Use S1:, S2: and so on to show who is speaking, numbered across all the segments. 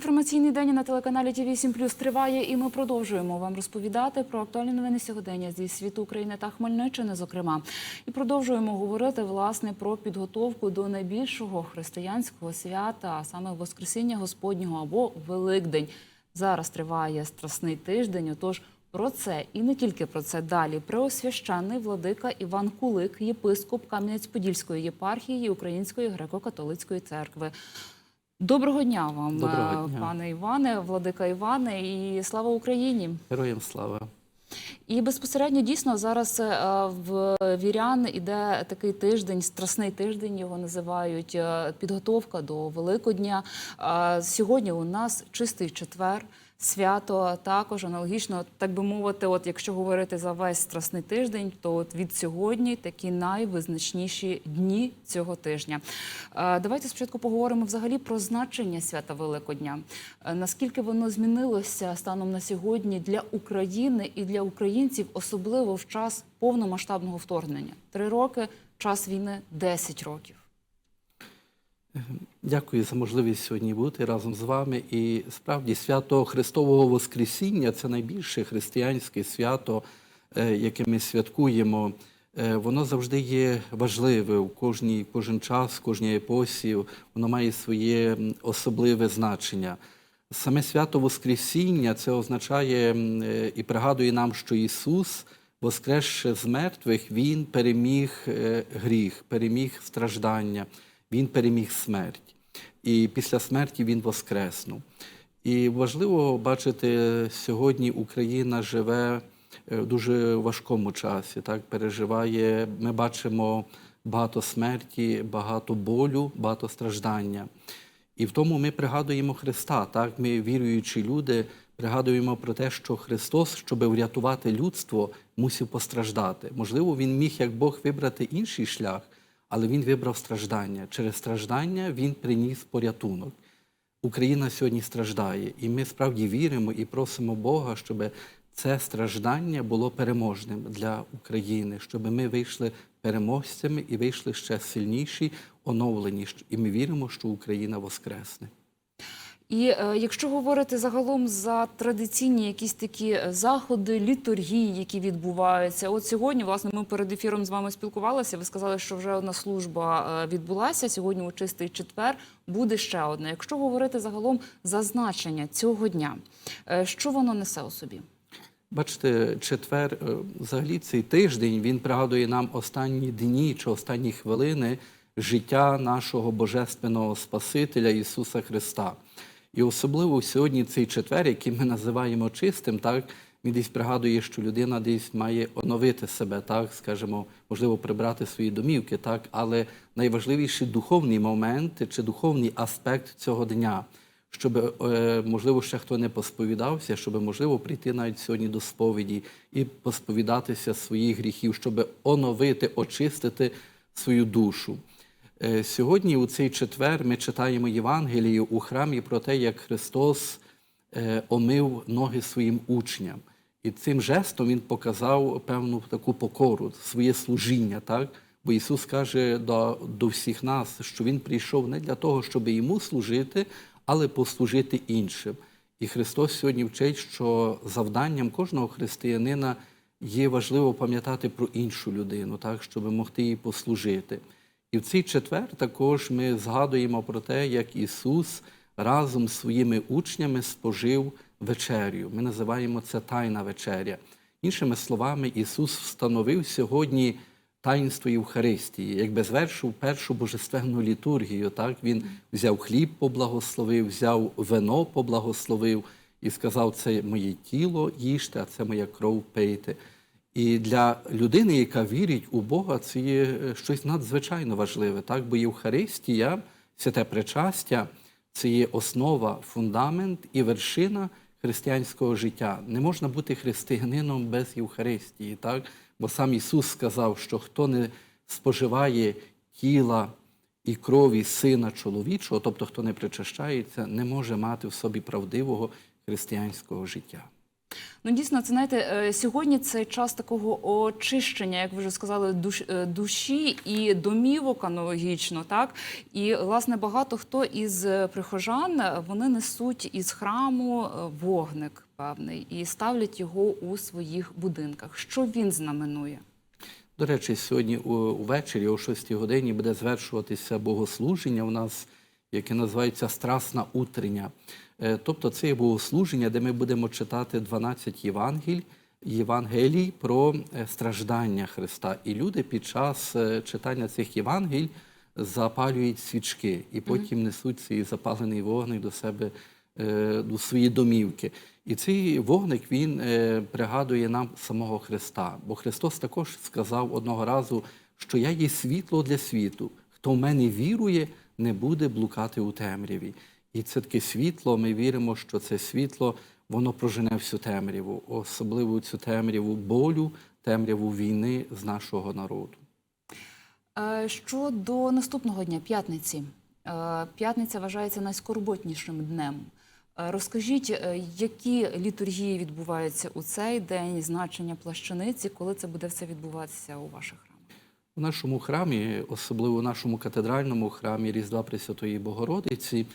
S1: Інформаційний день на телеканалі ТВ 7 Плюс триває, і ми продовжуємо вам розповідати про актуальні новини сьогодення зі світу України та Хмельниччини, зокрема, і продовжуємо говорити власне про підготовку до найбільшого християнського свята, а саме Воскресіння Господнього або Великдень. Зараз триває страсний тиждень. Отож, про це і не тільки про це далі. Преосвященний владика Іван Кулик, єпископ Кам'янець-Подільської єпархії Української греко-католицької церкви. Доброго дня вам,
S2: Доброго
S1: е,
S2: дня.
S1: пане Іване, владика Іване, і слава Україні.
S2: Героям слава.
S1: І безпосередньо дійсно зараз е, в вірян іде такий тиждень, страсний тиждень його називають. е, Підготовка до Великодня. Сьогодні у нас чистий четвер. Свято також аналогічно, так би мовити, от якщо говорити за весь страсний тиждень, то от від сьогодні такі найвизначніші дні цього тижня. Е, Давайте спочатку поговоримо взагалі про значення свята Великодня. Е, Наскільки воно змінилося станом на сьогодні для України і для українців, особливо в час повномасштабного вторгнення? Три роки, час війни 10 років.
S2: Дякую за можливість сьогодні бути разом з вами. І справді свято Христового Воскресіння це найбільше християнське свято, е, яке ми святкуємо. Е, Воно завжди є важливе у кожній кожен час, кожній епосі. Воно має своє особливе значення. Саме свято Воскресіння це означає е, і пригадує нам, що Ісус, воскресши з мертвих, Він переміг гріх, переміг страждання, Він переміг смерть. І після смерті Він воскреснув. І важливо бачити, сьогодні Україна живе е, в дуже важкому часі. Так переживає. Ми бачимо багато смерті, багато болю, багато страждання. І в тому ми пригадуємо Христа. Так, ми віруючі люди пригадуємо про те, що Христос, щоб врятувати людство, мусив постраждати. Можливо, він міг як Бог вибрати інший шлях, але він вибрав страждання. Через страждання він приніс порятунок. Україна сьогодні страждає, і ми справді віримо і просимо Бога, щоб це страждання було переможним для України, щоб ми вийшли переможцями і вийшли ще сильніші, оновлені. І ми віримо, що Україна воскресне.
S1: І е, якщо говорити загалом за традиційні якісь такі е, заходи, літургії, які відбуваються, от сьогодні, власне, ми перед ефіром з вами спілкувалися. Ви сказали, що вже одна служба е, відбулася. Сьогодні у чистий четвер буде ще одна. Якщо говорити загалом за значення цього дня, е, що воно несе у собі?
S2: Бачите, четвер, взагалі цей тиждень він пригадує нам останні дні чи останні хвилини життя нашого божественного Спасителя Ісуса Христа. І особливо сьогодні цей четвер, який ми називаємо чистим, так він десь пригадує, що людина десь має оновити себе, так скажімо, можливо, прибрати свої домівки, так, але найважливіший духовний момент чи духовний аспект цього дня щоб, е, можливо, ще хто не посповідався, щоб, можливо, прийти навіть сьогодні до сповіді і посповідатися своїх гріхів, щоб оновити, очистити свою душу. Е, Сьогодні, у цей четвер, ми читаємо Євангелію у храмі про те, як Христос е, омив ноги своїм учням. І цим жестом Він показав певну таку покору, своє служіння. так? Бо Ісус каже до, до всіх нас, що Він прийшов не для того, щоб йому служити, але послужити іншим. І Христос сьогодні вчить, що завданням кожного християнина є важливо пам'ятати про іншу людину, так, щоб могти їй послужити. І в цей четвер також ми згадуємо про те, як Ісус разом з своїми учнями спожив вечерю. Ми називаємо це Тайна вечеря. Іншими словами, Ісус встановив сьогодні таїнство Євхаристії, якби звершив першу божественну літургію. Так він взяв хліб, поблагословив, взяв вино, поблагословив і сказав: це моє тіло, їжте, а це моя кров пийте. І для людини, яка вірить у Бога, це є е, щось надзвичайно важливе. Так, бо Євхаристія, святе причастя, це є основа, фундамент і вершина християнського життя. Не можна бути християнином без Євхаристії, так? Бо сам Ісус сказав, що хто не споживає тіла і крові сина чоловічого, тобто хто не причащається, не може мати в собі правдивого християнського життя.
S1: Ну дійсно, це знаєте, е, сьогодні це час такого очищення, як ви вже сказали, душ, е, душі і домівок аналогічно, так і власне багато хто із прихожан вони несуть із храму е, вогник певний і ставлять його у своїх будинках. Що він знаменує?
S2: До речі, сьогодні увечері о 6 годині буде звершуватися богослуження у нас, яке називається Страсна утрення. Е, Тобто це є богослуження, де ми будемо читати 12 Євангель, Євангелій про е, страждання Христа. І люди під час е, читання цих Євангель запалюють свічки і потім несуть цей запалений вогник до себе до свої домівки. І цей вогник він пригадує нам самого Христа. Бо Христос також сказав одного разу, що я є світло для світу. Хто в мене вірує, не буде блукати у темряві. І це таке світло. Ми віримо, що це світло воно прожене всю темряву, особливо цю темряву болю, темряву війни з нашого народу.
S1: Е, Щодо наступного дня, п'ятниці. Е, П'ятниця вважається найскорботнішим днем. Е, Розкажіть, які літургії відбуваються у цей день, значення плащаниці, коли це буде все відбуватися у ваших храмах?
S2: У нашому храмі, особливо у нашому катедральному храмі Різдва Пресвятої Богородиці,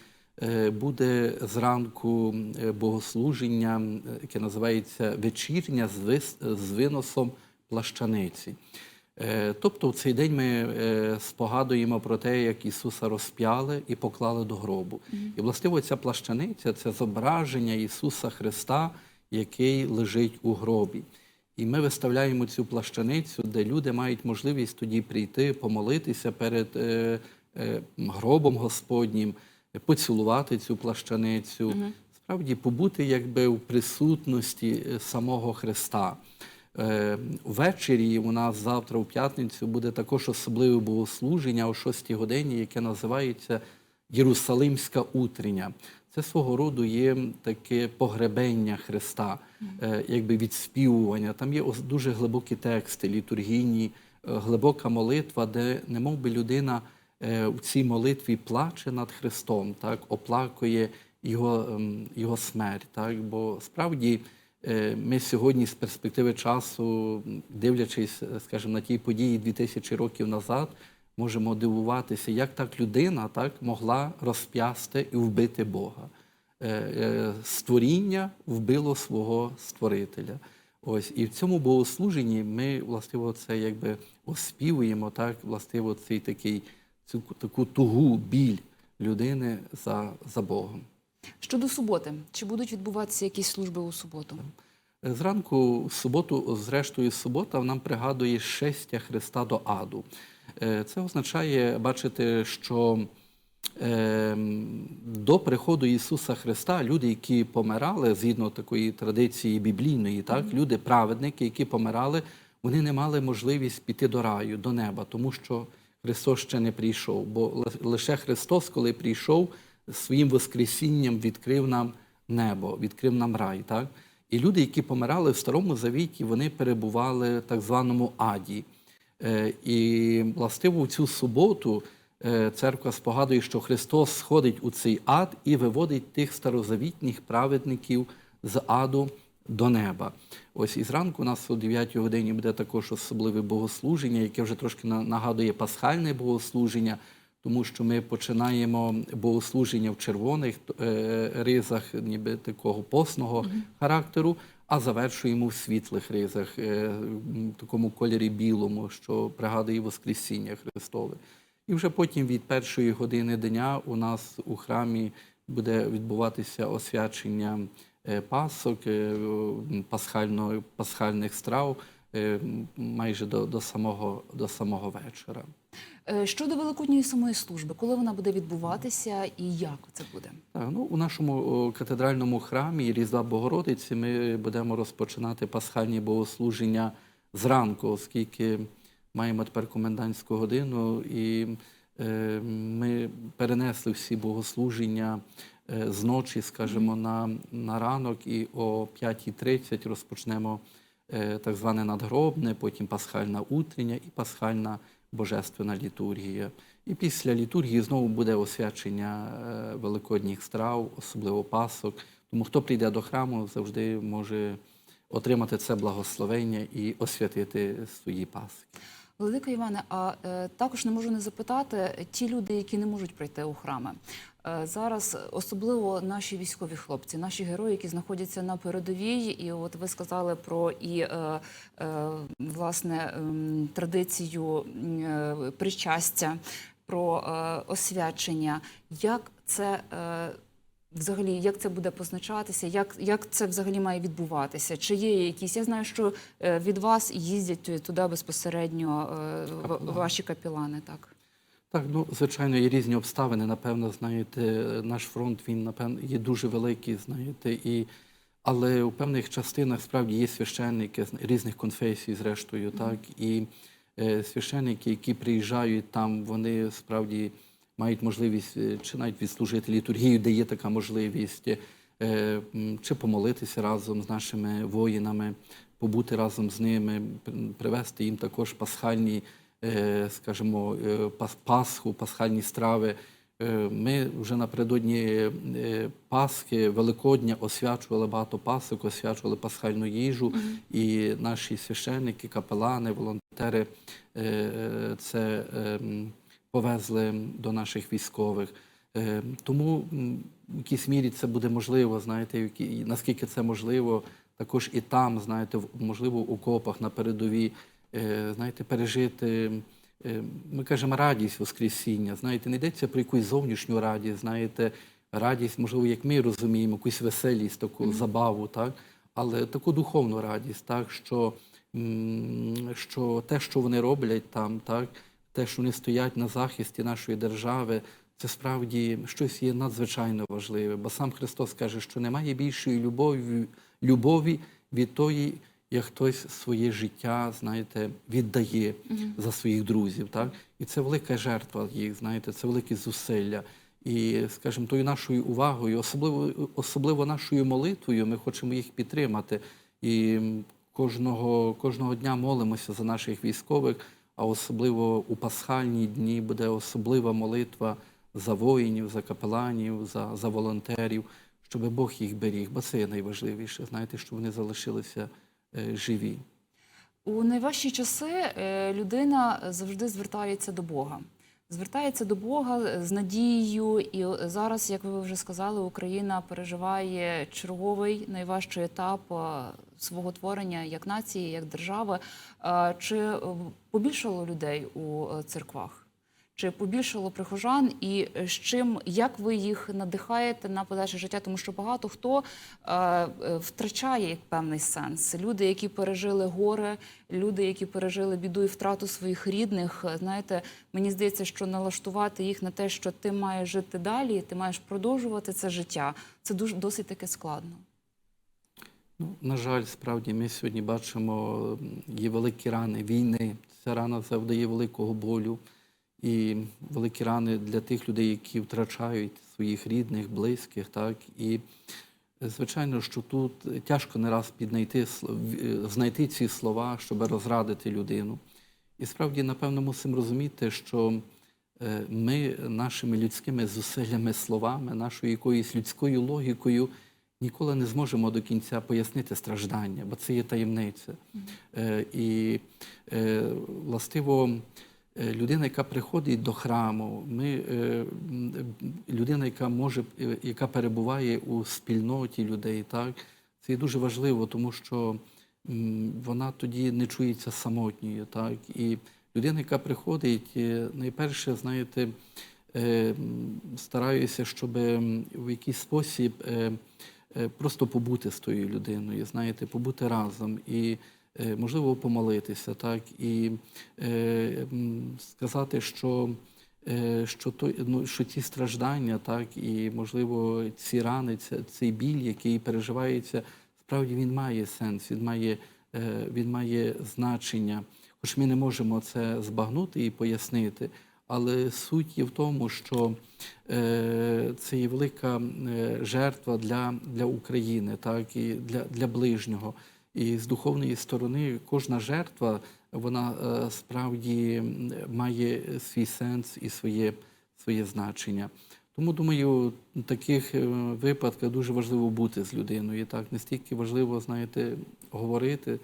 S2: буде зранку е, богослуження, е, яке називається вечірня з виносом плащаниці. Е, Тобто в цей день ми е, спогадуємо про те, як Ісуса розп'яли і поклали до гробу. І властиво ця плащаниця це зображення Ісуса Христа, який лежить у гробі. І ми виставляємо цю плащаницю, де люди мають можливість тоді прийти, помолитися перед е, е, гробом Господнім, поцілувати цю плащаницю, справді побути якби в присутності е, самого Христа. Е, Ввечері у нас завтра, у п'ятницю, буде також особливе богослуження о 6 годині, яке називається Єрусалимська утрення. Це свого роду є таке погребення Христа, е, якби відспівування. Там є дуже глибокі тексти, літургійні, глибока молитва, де немов би людина е, в цій молитві плаче над Христом, так, оплакує його, ем, його смерть. Так, бо справді е, ми сьогодні з перспективи часу, дивлячись, е, скажімо, на ті події 2000 років назад, можемо дивуватися, як так людина так могла розп'ясти і вбити Бога. Створіння вбило свого створителя. Ось і в цьому богослуженні ми властиво це якби оспівуємо так, властиво цей такий цю таку тугу, біль людини за, за Богом.
S1: Щодо суботи, чи будуть відбуватися якісь служби у суботу?
S2: Е, Зранку в суботу, зрештою, субота нам пригадує шестя Христа до аду. Е, Це означає бачити, що е, до приходу Ісуса Христа люди, які помирали згідно такої традиції біблійної, так, люди, праведники, які помирали, вони не мали можливість піти до раю, до неба, тому що Христос ще не прийшов. Бо лише Христос, коли прийшов, своїм Воскресінням відкрив нам небо, відкрив нам рай. Так? І люди, які помирали в Старому Завіті, вони перебували в так званому аді. Е, І властиво в цю суботу е, церква спогадує, що Христос сходить у цей ад і виводить тих старозавітніх праведників з аду до неба. Ось і зранку у нас о 9 годині буде також особливе богослуження, яке вже трошки на- нагадує пасхальне богослуження, тому що ми починаємо богослуження в червоних е, ризах, ніби такого посного характеру, а завершуємо в світлих ризах, е, м, такому кольорі білому, що пригадує Воскресіння Христове. І вже потім від першої години дня у нас у храмі буде відбуватися освячення е, пасок, е, м, пасхального, пасхальних страв е, майже до, до, самого, до самого вечора.
S1: Е, Щодо Великодньої самої служби, коли вона буде відбуватися і як це буде?
S2: Так, ну, у нашому катедральному храмі Різдва Богородиці ми будемо розпочинати пасхальні богослуження зранку, оскільки маємо тепер комендантську годину, і е, ми перенесли всі богослуження е, з ночі, скажімо, на, на ранок, і о 5.30 розпочнемо е, так зване надгробне, потім пасхальна утрення і пасхальна божественна літургія. І після літургії знову буде освячення е, великодніх страв, особливо пасок. Тому хто прийде до храму, завжди може отримати це благословення і освятити свої паски.
S1: Велика Іване, а е, також не можу не запитати ті люди, які не можуть прийти у храми. Е, зараз особливо наші військові хлопці, наші герої, які знаходяться на передовій, і от ви сказали про і е, е, власне ем, традицію е, причастя, про е, освячення. Як це е, Взагалі, як це буде позначатися, як, як це взагалі має відбуватися? Чи є якісь? Я знаю, що е, від вас їздять туди безпосередньо е,
S2: Капелани.
S1: ваші капілани, так?
S2: Так, ну звичайно, є різні обставини. Напевно, знаєте, наш фронт він напевно є дуже великий, знаєте, і але у певних частинах справді є священники з різних конфесій, зрештою, так і е, священники, які приїжджають там, вони справді мають можливість е, чи навіть відслужити літургію, де є така можливість, е, чи помолитися разом з нашими воїнами, побути разом з ними, пр- привезти їм також пасхальні е, скажімо, Пасху, пасхальні страви. Ми вже напередодні Пасхи, Великодня освячували багато пасок, освячували пасхальну їжу, і наші священники, капелани, волонтери це е, м, повезли до наших військових. Е, Тому в якійсь мірі це буде можливо, знаєте, в наскільки це можливо, також і там, знаєте, можливо, у окопах на передовій, е, знаєте, пережити. е, Ми кажемо радість Воскресіння. Знаєте, не йдеться про якусь зовнішню радість, знаєте, радість, можливо, як ми розуміємо, якусь веселість, таку забаву, так? але таку духовну радість, так, що, що те, що вони роблять там, так, те, що вони стоять на захисті нашої держави, це справді щось є надзвичайно важливе. Бо сам Христос каже, що немає більшої любові, любові від тої, як хтось своє життя, знаєте, віддає за своїх друзів. Так? І це велика жертва їх, знаєте, це великі зусилля. І, скажімо, тою нашою увагою, особливо, особливо нашою молитвою, ми хочемо їх підтримати. І кожного, кожного дня молимося за наших військових, а особливо у пасхальні дні буде особлива молитва за воїнів, за капеланів, за, за волонтерів, щоб Бог їх беріг, бо це є найважливіше, знаєте, щоб вони залишилися е, живі.
S1: У найважчі часи е, людина завжди звертається до Бога. Звертається до Бога з надією, і зараз, як ви вже сказали, Україна переживає черговий найважчий етап е, свого творення як нації, як держави. Е, Чи е, побільшало людей у е, церквах? Чи побільшало прихожан, і з чим як ви їх надихаєте на подальше життя? Тому що багато хто втрачає певний сенс. Люди, які пережили горе, люди, які пережили біду і втрату своїх рідних. Знаєте, мені здається, що налаштувати їх на те, що ти маєш жити далі, ти маєш продовжувати це життя. Це дуже досить таки складно.
S2: Ну, на жаль, справді ми сьогодні бачимо, є великі рани війни. Ця рана завдає великого болю. І великі рани для тих людей, які втрачають своїх рідних, близьких. Так? І е, звичайно, що тут тяжко не раз піднайти, е, знайти ці слова, щоб розрадити людину. І справді, напевно, мусимо розуміти, що е, ми нашими людськими зусиллями, словами, нашою якоюсь людською логікою ніколи не зможемо до кінця пояснити страждання, бо це є таємниця. Е, І е, властиво. е, Людина, яка приходить до храму, ми, людина, яка може, яка перебуває у спільноті людей, так, це є дуже важливо, тому що вона тоді не чується самотньою. Так? І людина, яка приходить, найперше, знаєте, стараюся, щоб в якийсь спосіб просто побути з тою людиною, знаєте, побути разом і, е, можливо, помолитися, так, і е, сказати, що. е, Що то ну що ці страждання, так і можливо ці рани, цей біль, який переживається, справді він має сенс, він має, е, він має значення. Хоч ми не можемо це збагнути і пояснити. Але суть є в тому, що е, це є велика е, жертва для, для України, так і для, для ближнього. І з духовної сторони кожна жертва вона е, справді має свій сенс і своє, своє значення. Тому думаю, в таких е, випадках дуже важливо бути з людиною. Так, не стільки важливо, знаєте, говорити,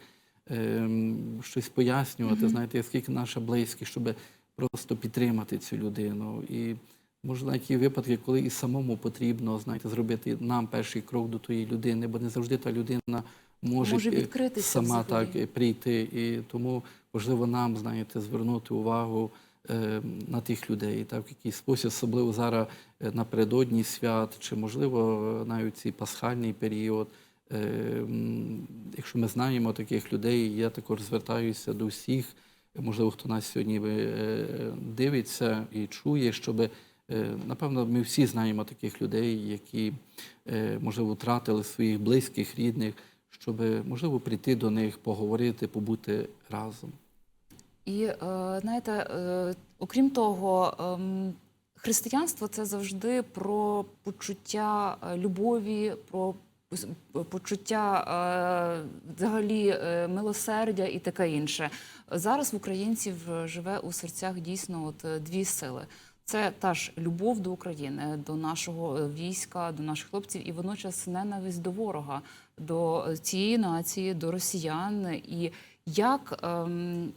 S2: ем, щось пояснювати, знаєте, скільки наша близькість, щоб просто підтримати цю людину. І може навіть випадки, коли і самому потрібно, знаєте, зробити нам перший крок до тої людини, бо не завжди та людина може,
S1: Може
S2: е,
S1: відкритися
S2: сама
S1: взагалі.
S2: так е, прийти. І тому важливо нам, знаєте, звернути увагу е, на тих людей, так, в якийсь спосіб, особливо зараз напередодні свят, чи можливо навіть цей пасхальний період. Якщо ми знаємо таких людей, я також звертаюся до всіх, можливо, хто нас сьогодні е, дивиться і чує, щоб напевно ми всі знаємо таких людей, які е, можливо втратили своїх близьких, рідних, щоб можливо прийти до них, поговорити, побути разом.
S1: І е, знаєте, е, окрім того, ем, християнство це завжди про почуття е, любові, про почуття е, взагалі е, милосердя і таке інше. Зараз в українців е, живе у серцях дійсно от е, дві сили. Це та ж любов до України, до нашого е, війська, до наших хлопців, і водночас ненависть до ворога, до цієї нації, до росіян. І як ем,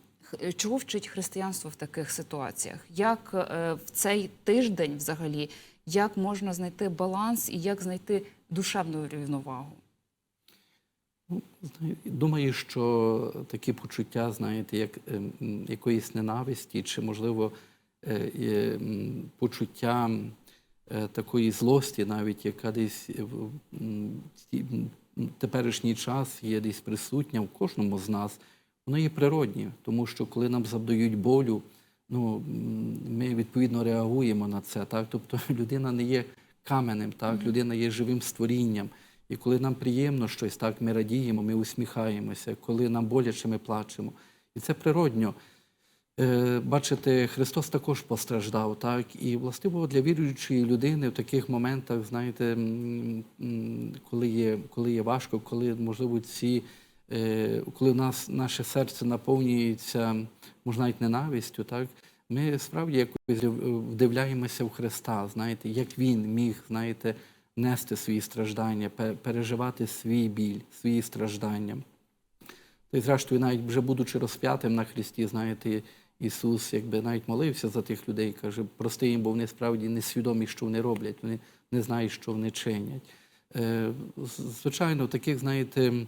S1: чого вчить християнство в таких ситуаціях? Як е, в цей тиждень взагалі як можна знайти баланс і як знайти душевну рівновагу?
S2: Ну, Думаю, що такі почуття, знаєте, як ем, якоїсь ненависті, чи, можливо, е, почуття е, такої злості, навіть яка десь в теперішній час є десь присутня в кожному з нас, воно є природнє, тому що коли нам завдають болю, ну, ми відповідно реагуємо на це. Так? Тобто людина не є каменем, так? людина є живим створінням. І коли нам приємно щось, так, ми радіємо, ми усміхаємося, коли нам боляче, ми плачемо. І це природньо. Е, Бачите, Христос також постраждав, так? І властиво для віруючої людини в таких моментах, знаєте, коли є, коли є важко, коли, можливо, ці, е, коли нас наше серце наповнюється, може, навіть ненавистю, так? Ми справді якось вдивляємося в Христа, знаєте, як Він міг, знаєте, нести свої страждання, переживати свій біль, свої страждання. Та й зрештою, навіть вже будучи розп'ятим на Христі, знаєте, Ісус якби навіть молився за тих людей, каже, прости їм, бо вони справді не свідомі, що вони роблять, вони не знають, що вони чинять. Е, Звичайно, в таких, знаєте,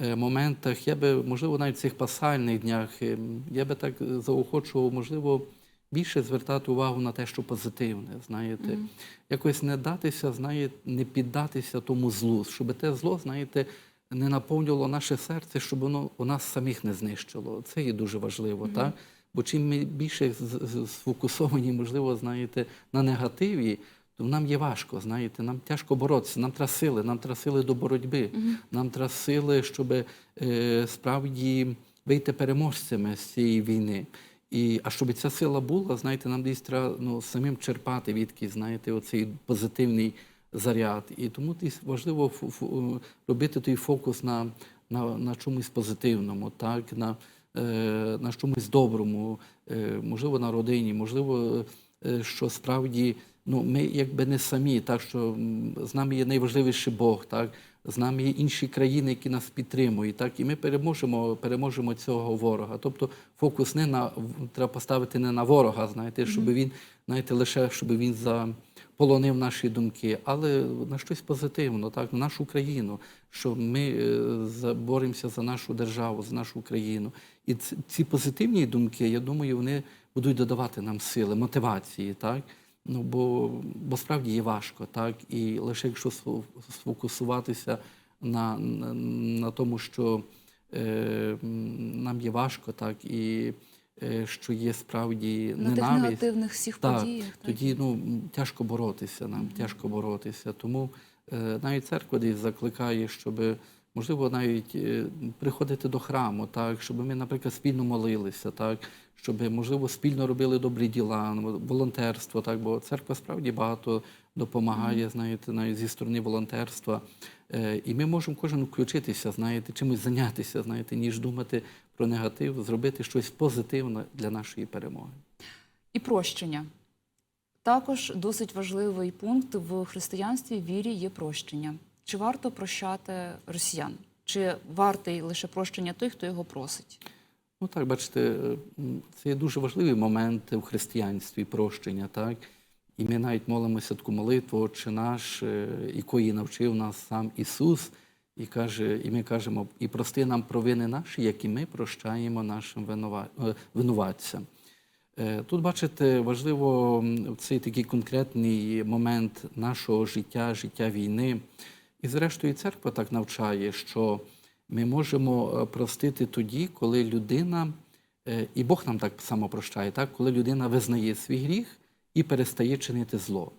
S2: е, моментах я би, можливо, навіть в цих пасальних днях, е, я би так заохочував, можливо, більше звертати увагу на те, що позитивне, знаєте, якось не датися, знаєте, не піддатися тому злу, щоб те зло, знаєте, не наповнювало наше серце, щоб воно у нас самих не знищило. Це є дуже важливо, так? Бо чим ми більше сфокусовані, можливо, знаєте, на негативі, то нам є важко, знаєте, нам тяжко боротися, нам треба сили, нам треба сили до боротьби, нам треба сили, щоб е, справді вийти переможцями з цієї війни. І, а щоб ця сила була, знаєте, нам десь треба ну, самим черпати відки, знаєте, оцей позитивний заряд. І тому десь важливо фу- робити той фокус на, на, на чомусь позитивному, так, на, е, на чомусь доброму, е, можливо, на родині, можливо, е, що справді ну, ми якби не самі, так що з нами є найважливіший Бог, так, з нами є інші країни, які нас підтримують, так, і ми переможемо, переможемо цього ворога. Тобто фокус не на треба поставити не на ворога, знаєте, щоб він, знаєте, лише щоб він заполонив наші думки, але на щось позитивне, так, на нашу країну, що ми е, боремося за нашу державу, за нашу країну. І ці позитивні думки, я думаю, вони будуть додавати нам сили, мотивації, так. Ну, бо, бо справді є важко, так? І лише якщо сфокусуватися на, на, на тому, що е, нам є важко, так, і е, що є справді
S1: На тих негативних всіх
S2: так,
S1: подіях. так?
S2: тоді ну, тяжко боротися нам, тяжко боротися. Тому е, навіть церква десь закликає, щоб, можливо, навіть е, приходити до храму, так, щоб ми, наприклад, спільно молилися, так, щоб, можливо, спільно робили добрі діла, ну, волонтерство, так, бо церква справді багато допомагає, знаєте, навіть зі сторони волонтерства. Е, І ми можемо кожен включитися, знаєте, чимось зайнятися, знаєте, ніж думати про негатив, зробити щось позитивне для нашої перемоги.
S1: І прощення. Також досить важливий пункт в християнстві вірі є прощення. Чи варто прощати росіян? Чи вартий лише прощення той, хто його просить?
S2: Ну так, бачите, е, це є дуже важливий момент в християнстві прощення, так? І ми навіть молимося таку молитву, Отче наш, е, якої навчив нас сам Ісус, і каже, і ми кажемо, і прости нам провини наші, як і ми прощаємо нашим е, винуватцям. Е, Тут, бачите, важливо цей такий конкретний момент нашого життя, життя війни. І зрештою, церква так навчає, що ми можемо е, простити тоді, коли людина, е, і Бог нам так само прощає, так? коли людина визнає свій гріх і перестає чинити зло.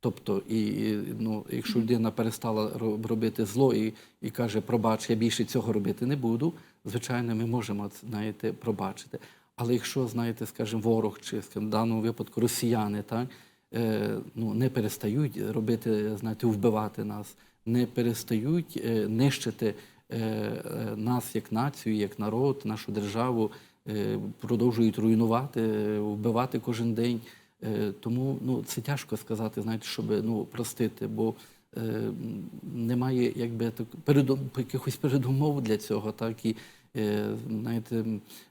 S2: Тобто, і, ну, якщо людина перестала робити зло і, і каже, пробач, я більше цього робити не буду, звичайно, ми можемо знаєте, пробачити. Але якщо, знаєте, скажімо, ворог чи скажімо, в даному випадку росіяни, так, е, ну, не перестають робити, знаєте, вбивати нас, не перестають е, нищити нас як націю, як народ, нашу державу, е, продовжують руйнувати, е, вбивати кожен день. Е, Тому ну, це тяжко сказати, знаєте, щоб ну, простити, бо е, немає якби так, передум, якихось передумов для цього. Так, і, е, знаєте,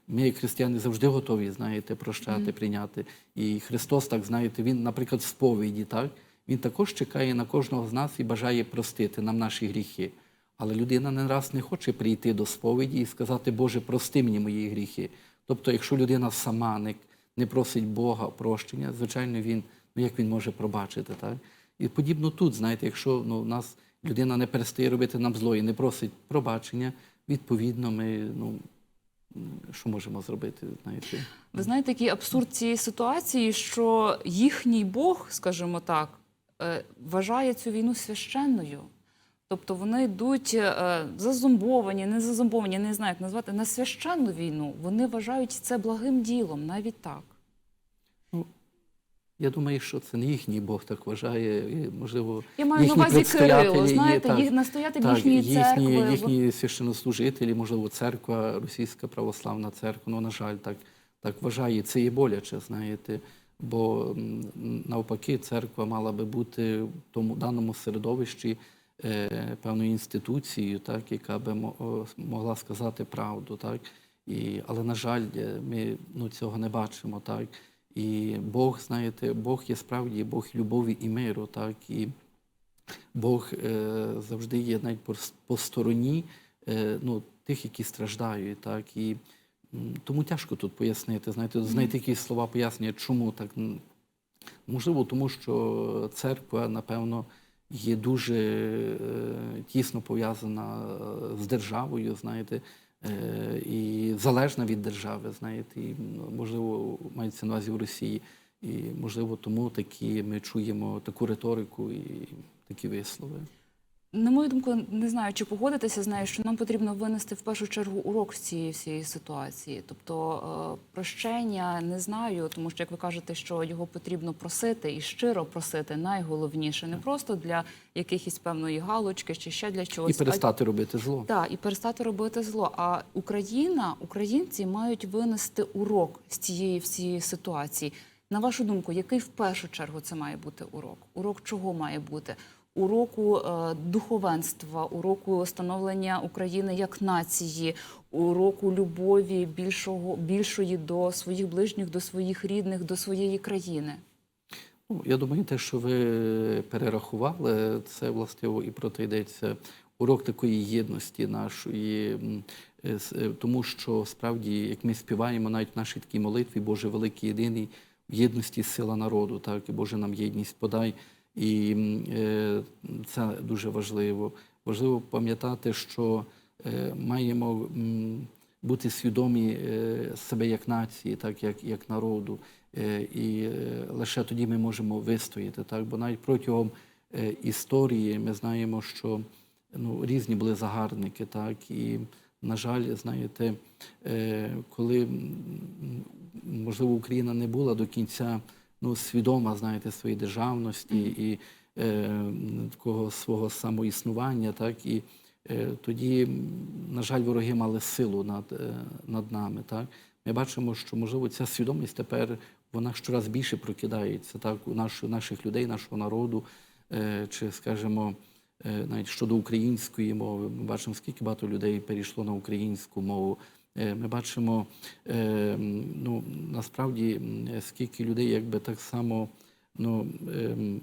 S2: ми, як християни, завжди готові знаєте, прощати, прийняти. І Христос, так знаєте, Він, наприклад, в сповіді, так, Він також чекає на кожного з нас і бажає простити нам наші гріхи. Але людина не раз не хоче прийти до сповіді і сказати, Боже, прости мені мої гріхи. Тобто, якщо людина сама не, не просить Бога прощення, звичайно, він, ну як він може пробачити, так? І подібно тут, знаєте, якщо ну, нас людина не перестає робити нам зло і не просить пробачення, відповідно, ми ну, що можемо зробити, знаєте?
S1: Ви знаєте, який абсурд цієї ситуації, що їхній Бог, скажімо так, е, вважає цю війну священною. Тобто вони йдуть е, зазомбовані, не зазомбовані, не знаю, як назвати, на священну війну. Вони вважають це благим ділом, навіть так.
S2: Ну, Я думаю, що це не їхній Бог так вважає, і, можливо,
S1: Я маю на увазі Кирило, знаєте,
S2: так,
S1: їх настоятель
S2: так,
S1: їхньої церкви.
S2: Їхні, їхні священнослужителі, можливо, церква, російська православна церква, ну, на жаль, так, так вважає. Це є боляче, знаєте. Бо навпаки, церква мала би бути в тому даному середовищі певною інституцією, так, яка би могла сказати правду. Так. І, але, на жаль, е, ми ну, цього не бачимо. Так. І Бог, знаєте, Бог є справді Бог любові і миру, так. І Бог е, завжди є навіть по, по стороні е, ну, тих, які страждають. Так? І тому тяжко тут пояснити, знаєте, знайти якісь слова пояснення, чому так. Можливо, тому що церква, напевно, є дуже е, тісно пов'язана е, з державою, знаєте, е, і залежна від держави, знаєте, і, можливо, мається на увазі в Росії. І, можливо, тому такі ми чуємо таку риторику і такі вислови.
S1: На мою думку, не знаю, чи погодитися з нею, що нам потрібно винести в першу чергу урок з цієї всієї ситуації. Тобто е, прощення не знаю, тому що як ви кажете, що його потрібно просити і щиро просити, найголовніше не просто для якихось певної галочки чи ще для
S2: І
S1: чогось. а
S2: перестати робити зло.
S1: Так, і перестати робити зло. А Україна, українці мають винести урок з цієї всієї ситуації. На вашу думку, який в першу чергу це має бути урок? Урок чого має бути? Уроку е, духовенства, уроку становлення України як нації, уроку любові більшого, більшої до своїх ближніх, до своїх рідних, до своєї країни.
S2: Ну, я думаю, те, що ви перерахували, це властиво і про те йдеться урок такої єдності нашої, е, е, тому що справді, як ми співаємо навіть в нашій такій молитві, Боже великий єдиний, в єдності сила народу, так і Боже нам єдність подай. І е, це дуже важливо. Важливо пам'ятати, що е, маємо бути свідомі е, себе як нації, так як, як народу. І лише тоді ми можемо вистояти. Так? Бо навіть протягом історії ми знаємо, що ну, різні були загарбники, так? І, на жаль, знаєте, коли можливо Україна не була до кінця ну, свідома, знаєте, своєї державності і е, такого свого самоіснування, так і е, тоді, на жаль, вороги мали силу над, е, над нами. Так? Ми бачимо, що можливо ця свідомість тепер вона щораз більше прокидається так, у наш, наших людей, нашого народу, е, чи, скажімо, навіть щодо української мови. Ми бачимо, скільки багато людей перейшло на українську мову. Е, Ми бачимо е, ну, насправді, скільки людей якби так само ну, ем,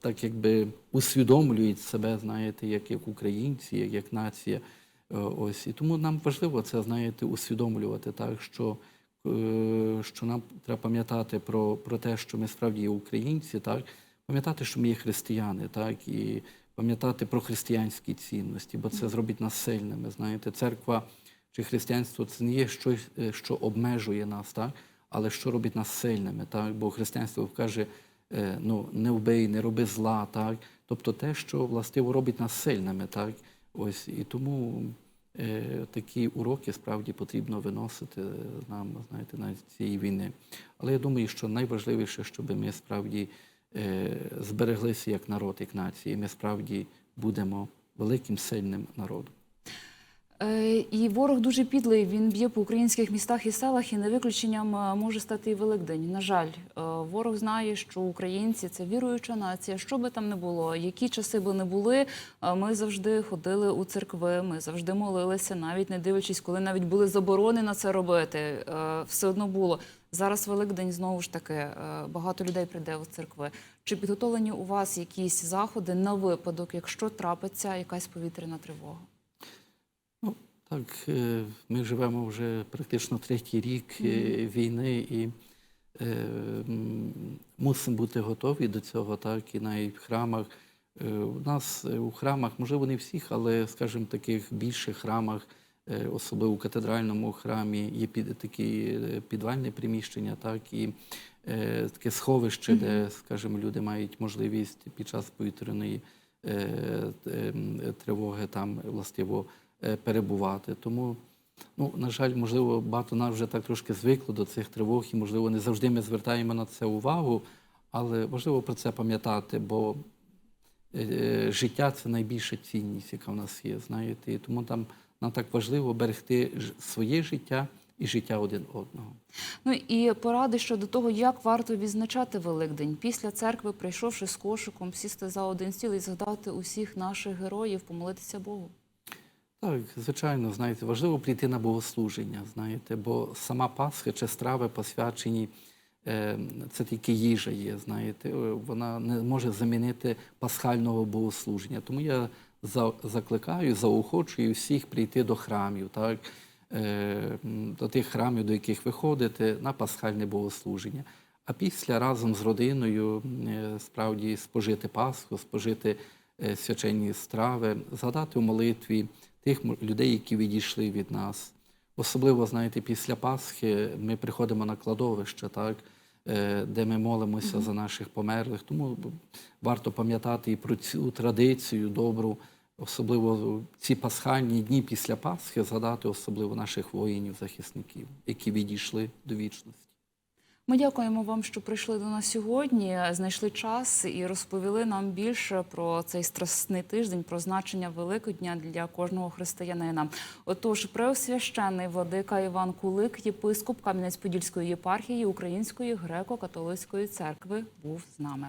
S2: так якби усвідомлюють себе, знаєте, як, як українці, як, як нація. Е, Ось і тому нам важливо це, знаєте, усвідомлювати так, що, е, що нам треба пам'ятати про, про те, що ми справді є українці, так, пам'ятати, що ми є християни, так, і пам'ятати про християнські цінності, бо це зробить нас сильними. Знаєте, церква чи християнство це не є щось, е, що обмежує нас, так, але що робить нас сильними, так, бо християнство каже, е, ну, не вбий, не роби зла, так, тобто те, що властиво робить нас сильними, так, ось, і тому е, такі уроки справді потрібно виносити нам, знаєте, на цієї війни. Але я думаю, що найважливіше, щоб ми справді е, збереглися як народ, як нація, і ми справді будемо великим сильним народом.
S1: Е, І ворог дуже підлий. Він б'є по українських містах і селах, і не виключенням е, може стати і Великдень. На жаль, е, ворог знає, що українці це віруюча нація. Що би там не було, які часи би не були. Ми завжди ходили у церкви. Ми завжди молилися, навіть не дивлячись, коли навіть були заборони на це робити. Все одно було. Зараз Великдень знову ж таки багато людей прийде у церкви. Чи підготовлені у вас якісь заходи на випадок, якщо трапиться якась повітряна тривога?
S2: Так, е, ми живемо вже практично третій рік е, війни і е, мусимо бути готові до цього, так, і навіть в храмах. Е, У нас у храмах, можливо, не всіх, але, скажімо, таких більших храмах, особливо у катедральному храмі, є під, такі е, підвальні приміщення, так, і е, таке сховище, де, скажімо, люди мають можливість під час повітряної е, е, тривоги там властиво перебувати. Тому, ну, на жаль, можливо, багато нас вже так трошки звикло до цих тривог, і, можливо, не завжди ми звертаємо на це увагу, але важливо про це пам'ятати, бо е, життя це найбільша цінність, яка в нас є, знаєте, і тому там нам так важливо берегти своє життя і життя один одного.
S1: Ну і поради щодо того, як варто відзначати Великдень після церкви, прийшовши з кошиком, сісти за один стіл і згадати усіх наших героїв, помолитися Богу.
S2: Так, звичайно, знаєте, важливо прийти на богослуження, знаєте, бо сама Пасха чи страви посвячені, е, це тільки їжа є, знаєте, е, вона не може замінити пасхального богослуження. Тому я закликаю, заохочую всіх прийти до храмів, так, е, до тих храмів, до яких ви ходите, на пасхальне богослуження. А після разом з родиною справді спожити Пасху, спожити свячені страви, згадати у молитві тих людей, які відійшли від нас. Особливо, знаєте, після Пасхи ми приходимо на кладовище, так, е, де ми молимося за наших померлих. Тому варто пам'ятати і про цю традицію добру, особливо ці пасхальні дні після Пасхи, згадати особливо наших воїнів-захисників, які відійшли до вічності.
S1: Ми дякуємо вам, що прийшли до нас сьогодні, знайшли час і розповіли нам більше про цей страсний тиждень, про значення Великодня для кожного християнина. Отож, преосвящений владика Іван Кулик, єпископ Кам'янець-Подільської єпархії Української греко-католицької церкви, був з нами.